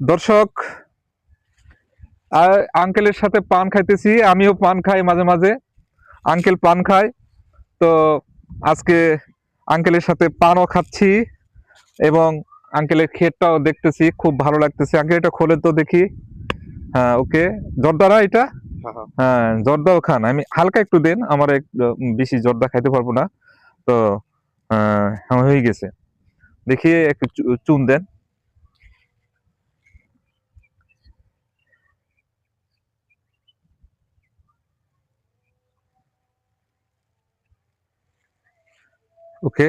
দর্শক আর আঙ্কেলের সাথে পান খাইতেছি আমিও পান খাই মাঝে মাঝে। আঙ্কেল পান খায় তো আজকে আঙ্কেলের সাথে পানও খাচ্ছি এবং আঙ্কেলের ক্ষেতটাও দেখতেছি খুব ভালো লাগতেছে। আঙ্কেল এটা খোলে তো দেখি। হ্যাঁ ওকে। জর্দারা এটা? হ্যাঁ জর্দাও খান আমি হালকা একটু দেন আমার বেশি জর্দা খাইতে পারব না। তো হ্যাঁ, হয়ে গেছে। দেখি একটু চুন দেন। ওকে।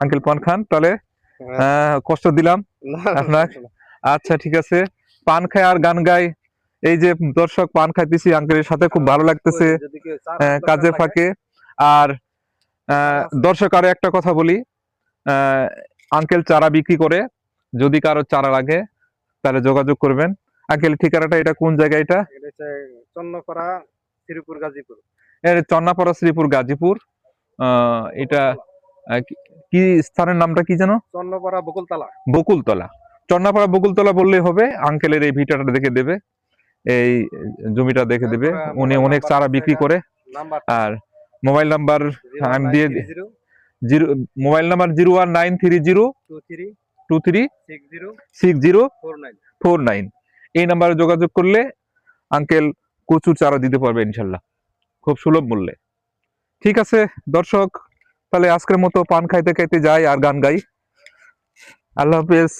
আঙ্কেল পান খান তাহলে? আহ, কষ্ট দিলাম আপনার? আচ্ছা ঠিক আছে। পান খায় আর গান গাই এই যে দর্শক পান খাইতেছি আঙ্কেলের সাথে খুব ভালো লাগতেছে। আহ, কাজে ফাঁকে। আর দর্শক আরও একটা কথা বলি। আঙ্কেল চারা বিক্রি করে। যদি কারও চারা লাগে তাহলে যোগাযোগ করবেন। আঙ্কেল ঠিকানাটা এটা কোন জায়গা এটা? চন্নপাড়া শ্রীপুর গাজীপুর। এর চন্নাপাড়া শ্রীপুর গাজীপুর। আহ, এটা কি- স্থানের নামটা কি যেন? চন্নপাড়া বকুলতলা। বকুলতলা। চন্নাপাড়া বকুলতলা বললেই হবে আঙ্কেলের এই ভিটাটা দেখে দেবে এই জমিটা দেখে দেবে। উনি অনেক চারা বিক্রি করে। আর মোবাইল নাম্বার আমি দিয়ে zero. Mobile number zero one nine three zero. Two three six zero four nine. এই নাম্বারে যোগাযোগ করলে আঙ্কেল কচুর চারা দিতে পারবে ইনশাল্লাহ। খুব সুলভ মূল্যে। ঠিক আছে দর্শক তাহলে আজকের মতো পান খাইতে খাইতে যাই আর গান গাই। আল্লাহ হাফেজ।